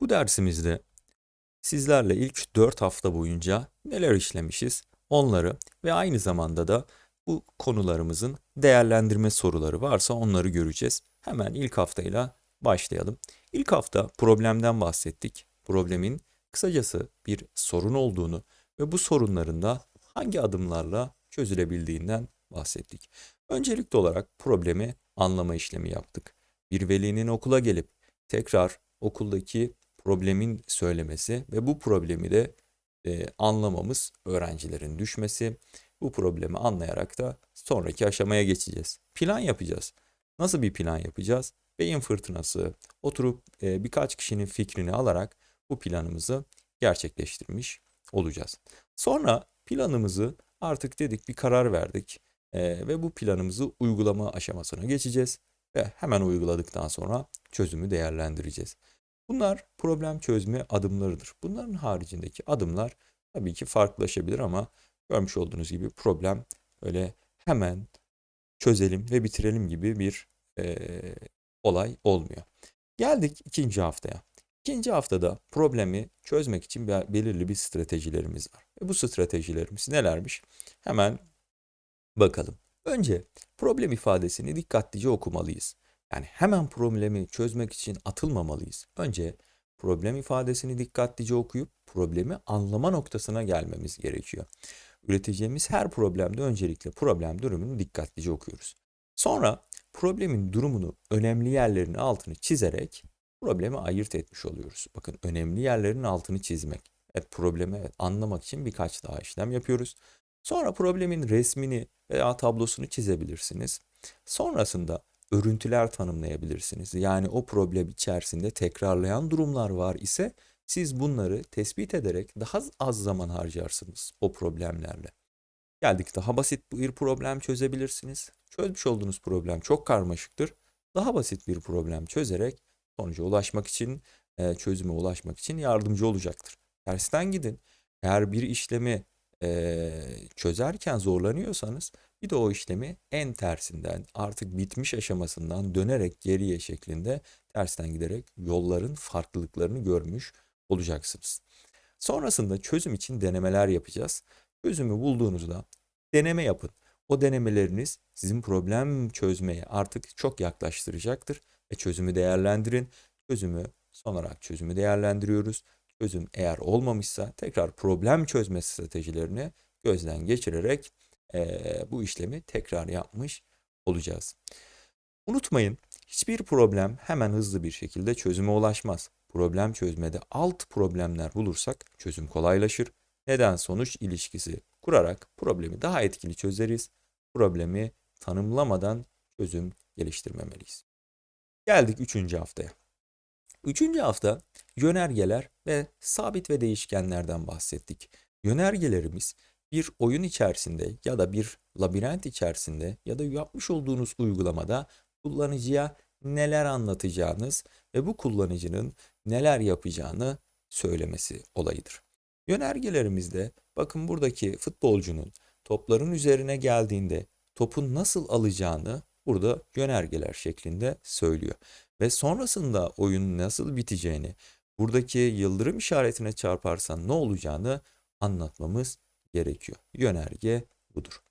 Bu dersimizde sizlerle ilk 4 hafta boyunca neler işlemişiz onları ve aynı zamanda da bu konularımızın değerlendirme soruları varsa onları göreceğiz. Hemen ilk haftayla başlayalım. İlk hafta problemden bahsettik. Problemin kısacası bir sorun olduğunu ve bu sorunların da hangi adımlarla çözülebildiğinden bahsettik. Öncelikli olarak problemi anlama işlemi yaptık. Bir velinin okula gelip tekrar okuldaki problemin söylemesi ve bu problemi de e, anlamamız öğrencilerin düşmesi. Bu problemi anlayarak da sonraki aşamaya geçeceğiz. Plan yapacağız. Nasıl bir plan yapacağız? Beyin fırtınası, oturup e, birkaç kişinin fikrini alarak bu planımızı gerçekleştirmiş olacağız. Sonra planımızı artık dedik bir karar verdik e, ve bu planımızı uygulama aşamasına geçeceğiz ve hemen uyguladıktan sonra çözümü değerlendireceğiz. Bunlar problem çözme adımlarıdır. Bunların haricindeki adımlar tabii ki farklılaşabilir ama görmüş olduğunuz gibi problem öyle hemen çözelim ve bitirelim gibi bir eee, olay olmuyor. Geldik ikinci haftaya. İkinci haftada problemi çözmek için be- belirli bir stratejilerimiz var. Ve bu stratejilerimiz nelermiş? Hemen bakalım. Önce problem ifadesini dikkatlice okumalıyız. Yani hemen problemi çözmek için atılmamalıyız. Önce problem ifadesini dikkatlice okuyup problemi anlama noktasına gelmemiz gerekiyor. Üreteceğimiz her problemde öncelikle problem durumunu dikkatlice okuyoruz. Sonra problemin durumunu önemli yerlerin altını çizerek problemi ayırt etmiş oluyoruz. Bakın önemli yerlerin altını çizmek. Evet problemi anlamak için birkaç daha işlem yapıyoruz. Sonra problemin resmini veya tablosunu çizebilirsiniz. Sonrasında örüntüler tanımlayabilirsiniz. Yani o problem içerisinde tekrarlayan durumlar var ise siz bunları tespit ederek daha az zaman harcarsınız o problemlerle. Geldik daha basit bir problem çözebilirsiniz. Çözmüş olduğunuz problem çok karmaşıktır. Daha basit bir problem çözerek sonuca ulaşmak için, e, çözüme ulaşmak için yardımcı olacaktır. Tersten gidin. Eğer bir işlemi e, çözerken zorlanıyorsanız bir de o işlemi en tersinden artık bitmiş aşamasından dönerek geriye şeklinde tersten giderek yolların farklılıklarını görmüş olacaksınız. Sonrasında çözüm için denemeler yapacağız. Çözümü bulduğunuzda deneme yapın. O denemeleriniz sizin problem çözmeye artık çok yaklaştıracaktır ve çözümü değerlendirin. Çözümü son olarak çözümü değerlendiriyoruz. Çözüm eğer olmamışsa tekrar problem çözme stratejilerini gözden geçirerek bu işlemi tekrar yapmış olacağız. Unutmayın, hiçbir problem hemen hızlı bir şekilde çözüme ulaşmaz. Problem çözmede alt problemler bulursak çözüm kolaylaşır. Neden sonuç ilişkisi kurarak problemi daha etkili çözeriz. Problemi tanımlamadan çözüm geliştirmemeliyiz. Geldik üçüncü haftaya. Üçüncü hafta yönergeler ve sabit ve değişkenlerden bahsettik. Yönergelerimiz bir oyun içerisinde ya da bir labirent içerisinde ya da yapmış olduğunuz uygulamada kullanıcıya neler anlatacağınız ve bu kullanıcının neler yapacağını söylemesi olayıdır. Yönergelerimizde bakın buradaki futbolcunun topların üzerine geldiğinde topun nasıl alacağını burada yönergeler şeklinde söylüyor. Ve sonrasında oyunun nasıl biteceğini, buradaki yıldırım işaretine çarparsan ne olacağını anlatmamız gerekiyor. Yönerge budur.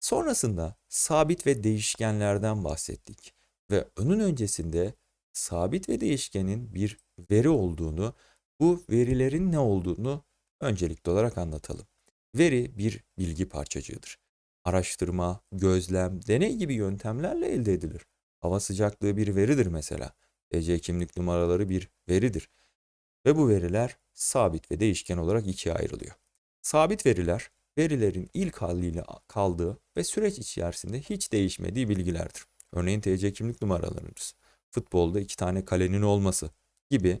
Sonrasında sabit ve değişkenlerden bahsettik ve onun öncesinde sabit ve değişkenin bir veri olduğunu, bu verilerin ne olduğunu öncelikli olarak anlatalım. Veri bir bilgi parçacığıdır. Araştırma, gözlem, deney gibi yöntemlerle elde edilir. Hava sıcaklığı bir veridir mesela. TC kimlik numaraları bir veridir. Ve bu veriler sabit ve değişken olarak ikiye ayrılıyor. Sabit veriler, verilerin ilk haliyle kaldığı ve süreç içerisinde hiç değişmediği bilgilerdir. Örneğin TC kimlik numaralarınız, futbolda iki tane kalenin olması gibi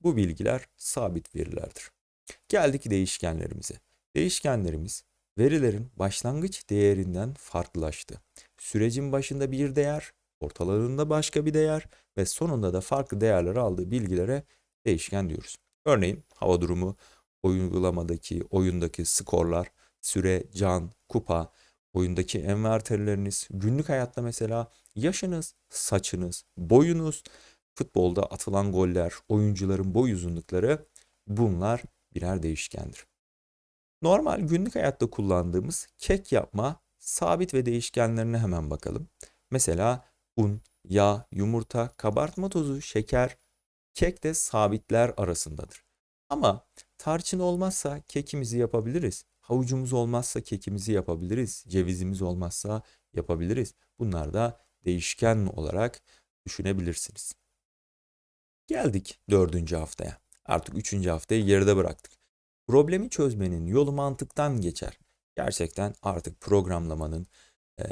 bu bilgiler sabit verilerdir. Geldik değişkenlerimize. Değişkenlerimiz verilerin başlangıç değerinden farklılaştı. Sürecin başında bir değer, ortalarında başka bir değer ve sonunda da farklı değerler aldığı bilgilere değişken diyoruz. Örneğin hava durumu, uygulamadaki, oyundaki skorlar, süre, can, kupa, oyundaki envanterleriniz, günlük hayatta mesela yaşınız, saçınız, boyunuz futbolda atılan goller, oyuncuların boy uzunlukları bunlar birer değişkendir. Normal günlük hayatta kullandığımız kek yapma sabit ve değişkenlerine hemen bakalım. Mesela un, yağ, yumurta, kabartma tozu, şeker, kek de sabitler arasındadır. Ama tarçın olmazsa kekimizi yapabiliriz. Havucumuz olmazsa kekimizi yapabiliriz. Cevizimiz olmazsa yapabiliriz. Bunlar da değişken olarak düşünebilirsiniz. Geldik dördüncü haftaya. Artık üçüncü haftayı geride bıraktık. Problemi çözmenin yolu mantıktan geçer. Gerçekten artık programlamanın e,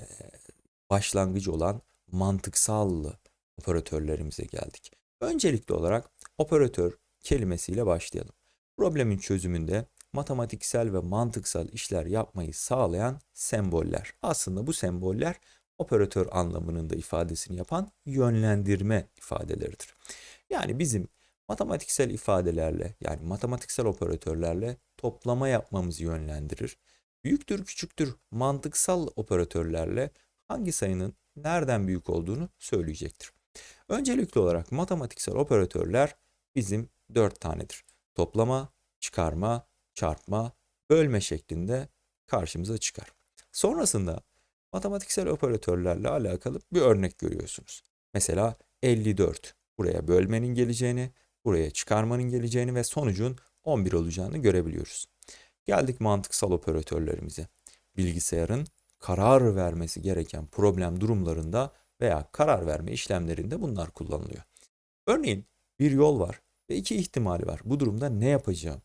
başlangıcı olan mantıksal operatörlerimize geldik. Öncelikli olarak operatör kelimesiyle başlayalım. Problemin çözümünde matematiksel ve mantıksal işler yapmayı sağlayan semboller. Aslında bu semboller operatör anlamının da ifadesini yapan yönlendirme ifadeleridir. Yani bizim matematiksel ifadelerle yani matematiksel operatörlerle toplama yapmamızı yönlendirir. Büyüktür küçüktür mantıksal operatörlerle hangi sayının nereden büyük olduğunu söyleyecektir. Öncelikli olarak matematiksel operatörler bizim dört tanedir. Toplama, çıkarma, çarpma, bölme şeklinde karşımıza çıkar. Sonrasında matematiksel operatörlerle alakalı bir örnek görüyorsunuz. Mesela 54 buraya bölmenin geleceğini, buraya çıkarmanın geleceğini ve sonucun 11 olacağını görebiliyoruz. Geldik mantıksal operatörlerimize. Bilgisayarın karar vermesi gereken problem durumlarında veya karar verme işlemlerinde bunlar kullanılıyor. Örneğin bir yol var ve iki ihtimali var. Bu durumda ne yapacağım?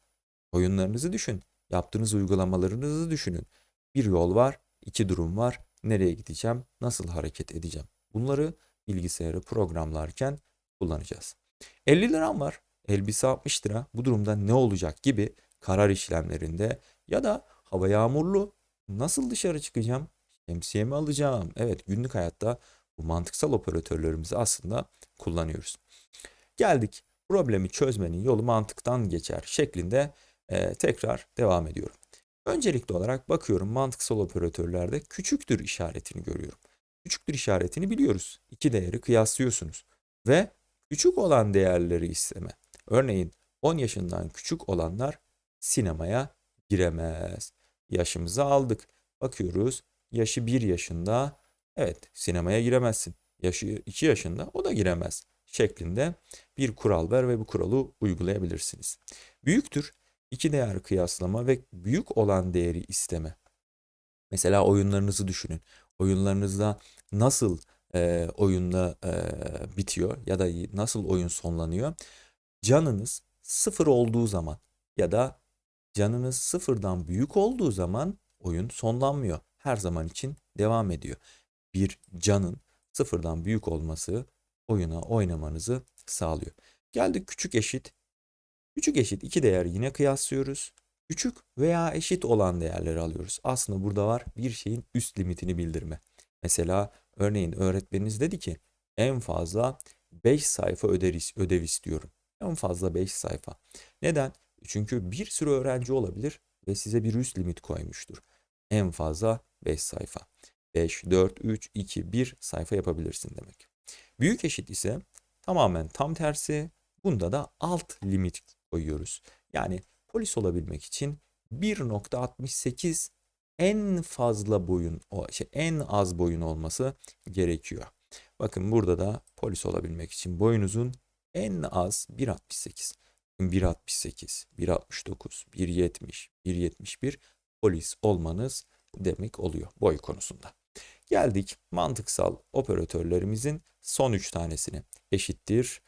Oyunlarınızı düşün, yaptığınız uygulamalarınızı düşünün. Bir yol var, iki durum var. Nereye gideceğim? Nasıl hareket edeceğim? Bunları bilgisayarı programlarken kullanacağız. 50 liram var. Elbise 60 lira. Bu durumda ne olacak gibi karar işlemlerinde ya da hava yağmurlu. Nasıl dışarı çıkacağım? Şemsiye mi alacağım? Evet günlük hayatta bu mantıksal operatörlerimizi aslında kullanıyoruz. Geldik problemi çözmenin yolu mantıktan geçer şeklinde e, tekrar devam ediyorum. Öncelikli olarak bakıyorum mantıksal operatörlerde küçüktür işaretini görüyorum. Küçüktür işaretini biliyoruz. İki değeri kıyaslıyorsunuz. Ve küçük olan değerleri isteme. Örneğin 10 yaşından küçük olanlar sinemaya giremez. Yaşımızı aldık. Bakıyoruz yaşı 1 yaşında evet sinemaya giremezsin. Yaşı 2 yaşında o da giremez şeklinde bir kural ver ve bu kuralı uygulayabilirsiniz. Büyüktür iki değer kıyaslama ve büyük olan değeri isteme. Mesela oyunlarınızı düşünün. Oyunlarınızda nasıl e, oyunda e, bitiyor ya da nasıl oyun sonlanıyor? Canınız sıfır olduğu zaman ya da canınız sıfırdan büyük olduğu zaman oyun sonlanmıyor. Her zaman için devam ediyor. Bir canın sıfırdan büyük olması oyuna oynamanızı sağlıyor. Geldik küçük eşit. Küçük eşit iki değer yine kıyaslıyoruz. Küçük veya eşit olan değerleri alıyoruz. Aslında burada var bir şeyin üst limitini bildirme. Mesela örneğin öğretmeniniz dedi ki en fazla 5 sayfa ödev, ödev istiyorum. En fazla 5 sayfa. Neden? Çünkü bir sürü öğrenci olabilir ve size bir üst limit koymuştur. En fazla 5 sayfa. 5, 4, 3, 2, 1 sayfa yapabilirsin demek. Büyük eşit ise tamamen tam tersi. Bunda da alt limit koyuyoruz. Yani polis olabilmek için 1.68 en fazla boyun, şey en az boyun olması gerekiyor. Bakın burada da polis olabilmek için boyunuzun en az 1.68. 1.68, 1.69, 1.70, 1.71 polis olmanız demek oluyor boy konusunda. Geldik mantıksal operatörlerimizin son üç tanesine. Eşittir.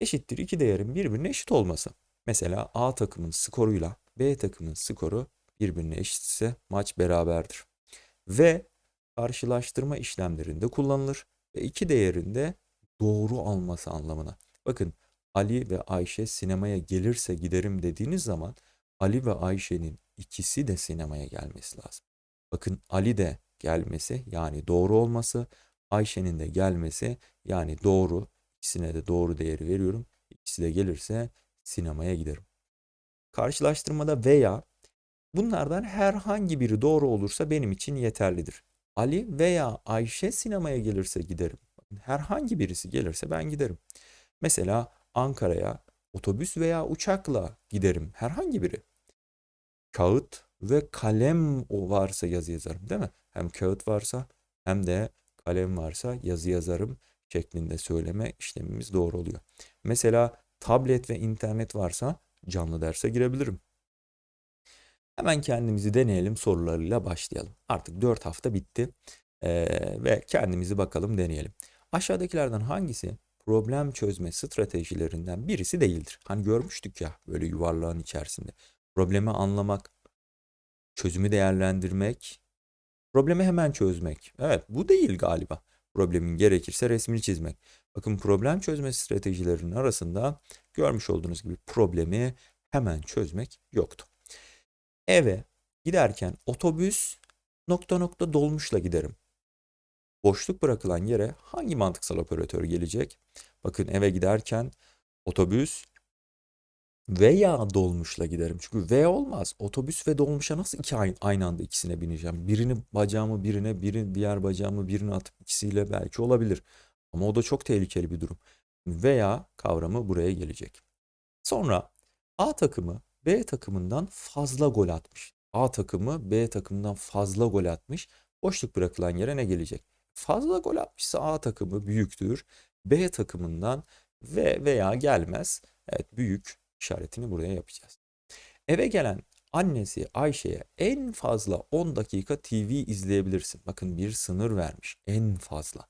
Eşittir iki değerin birbirine eşit olması. Mesela A takımın skoruyla B takımın skoru birbirine eşitse maç beraberdir. Ve karşılaştırma işlemlerinde kullanılır ve iki değerinde doğru alması anlamına. Bakın Ali ve Ayşe sinemaya gelirse giderim dediğiniz zaman Ali ve Ayşe'nin ikisi de sinemaya gelmesi lazım. Bakın Ali de gelmesi yani doğru olması, Ayşe'nin de gelmesi yani doğru. İkisine de doğru değeri veriyorum. İkisi de gelirse sinemaya giderim. Karşılaştırmada veya bunlardan herhangi biri doğru olursa benim için yeterlidir. Ali veya Ayşe sinemaya gelirse giderim. Herhangi birisi gelirse ben giderim. Mesela Ankara'ya otobüs veya uçakla giderim herhangi biri. Kağıt ve kalem o varsa yazı yazarım değil mi? Hem kağıt varsa hem de kalem varsa yazı yazarım şeklinde söyleme işlemimiz doğru oluyor. Mesela tablet ve internet varsa canlı derse girebilirim. Hemen kendimizi deneyelim sorularıyla başlayalım. Artık 4 hafta bitti Ee, ve kendimizi bakalım deneyelim. Aşağıdakilerden hangisi problem çözme stratejilerinden birisi değildir? Hani görmüştük ya böyle yuvarlağın içerisinde. Problemi anlamak, çözümü değerlendirmek, problemi hemen çözmek. Evet bu değil galiba. Problemin gerekirse resmini çizmek. Bakın problem çözme stratejilerinin arasında görmüş olduğunuz gibi problemi hemen çözmek yoktu. Eve giderken otobüs nokta nokta dolmuşla giderim. Boşluk bırakılan yere hangi mantıksal operatör gelecek? Bakın eve giderken otobüs veya dolmuşla giderim. Çünkü V olmaz. Otobüs ve dolmuşa nasıl iki aynı, aynı anda ikisine bineceğim? Birini bacağımı birine, biri diğer bacağımı birine atıp ikisiyle belki olabilir. Ama o da çok tehlikeli bir durum. Veya kavramı buraya gelecek. Sonra A takımı B takımından fazla gol atmış. A takımı B takımından fazla gol atmış. Boşluk bırakılan yere ne gelecek? Fazla gol atmışsa A takımı büyüktür. B takımından ve veya gelmez. Evet büyük işaretini buraya yapacağız. Eve gelen annesi Ayşe'ye en fazla 10 dakika TV izleyebilirsin. Bakın bir sınır vermiş. En fazla.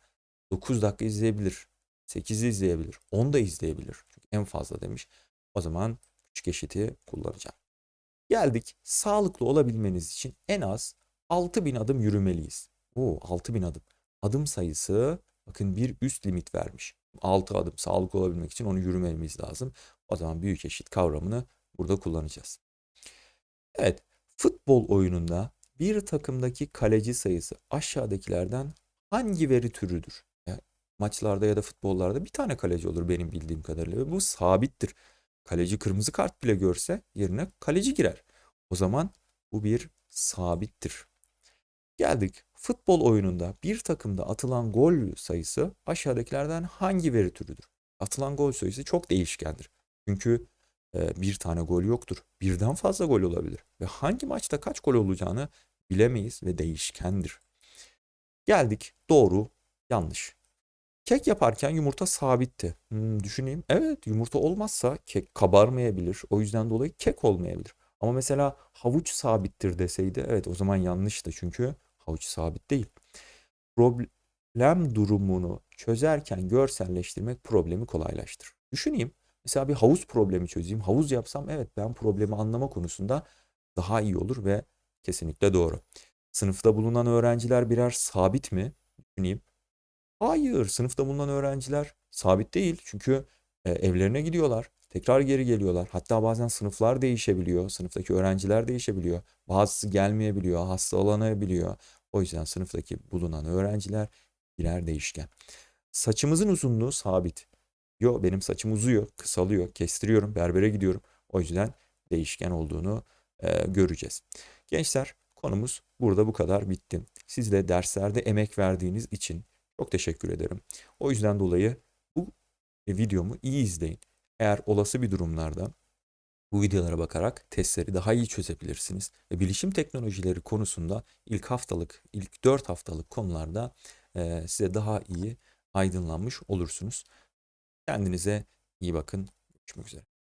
9 dakika izleyebilir. 8 izleyebilir. 10 da izleyebilir. Çünkü en fazla demiş. O zaman küçük eşiti kullanacağım. Geldik sağlıklı olabilmeniz için en az 6000 adım yürümeliyiz. Oo 6000 adım. Adım sayısı bakın bir üst limit vermiş. 6 adım sağlıklı olabilmek için onu yürümemiz lazım. O zaman büyük eşit kavramını burada kullanacağız. Evet, futbol oyununda bir takımdaki kaleci sayısı aşağıdakilerden hangi veri türüdür? Yani maçlarda ya da futbollarda bir tane kaleci olur benim bildiğim kadarıyla ve bu sabittir. Kaleci kırmızı kart bile görse yerine kaleci girer. O zaman bu bir sabittir. Geldik futbol oyununda bir takımda atılan gol sayısı aşağıdakilerden hangi veri türüdür? Atılan gol sayısı çok değişkendir. Çünkü e, bir tane gol yoktur. Birden fazla gol olabilir. Ve hangi maçta kaç gol olacağını bilemeyiz ve değişkendir. Geldik doğru, yanlış. Kek yaparken yumurta sabitti. Hmm, düşüneyim. Evet yumurta olmazsa kek kabarmayabilir. O yüzden dolayı kek olmayabilir. Ama mesela havuç sabittir deseydi evet o zaman yanlıştı çünkü havuç sabit değil. Problem durumunu çözerken görselleştirmek problemi kolaylaştırır. Düşüneyim. Mesela bir havuz problemi çözeyim. Havuz yapsam evet ben problemi anlama konusunda daha iyi olur ve kesinlikle doğru. Sınıfta bulunan öğrenciler birer sabit mi? Düşüneyim. Hayır, sınıfta bulunan öğrenciler sabit değil. Çünkü e, evlerine gidiyorlar. Tekrar geri geliyorlar. Hatta bazen sınıflar değişebiliyor. Sınıftaki öğrenciler değişebiliyor. Bazısı gelmeyebiliyor, hastalanabiliyor. O yüzden sınıftaki bulunan öğrenciler birer değişken. Saçımızın uzunluğu sabit. Yo benim saçım uzuyor, kısalıyor, kestiriyorum, berbere gidiyorum. O yüzden değişken olduğunu e, göreceğiz. Gençler konumuz burada bu kadar bitti. Siz de derslerde emek verdiğiniz için çok teşekkür ederim. O yüzden dolayı bu videomu iyi izleyin. Eğer olası bir durumlarda bu videolara bakarak testleri daha iyi çözebilirsiniz. Ve bilişim teknolojileri konusunda ilk haftalık, ilk 4 haftalık konularda e, size daha iyi aydınlanmış olursunuz. Kendinize iyi bakın. Görüşmek üzere.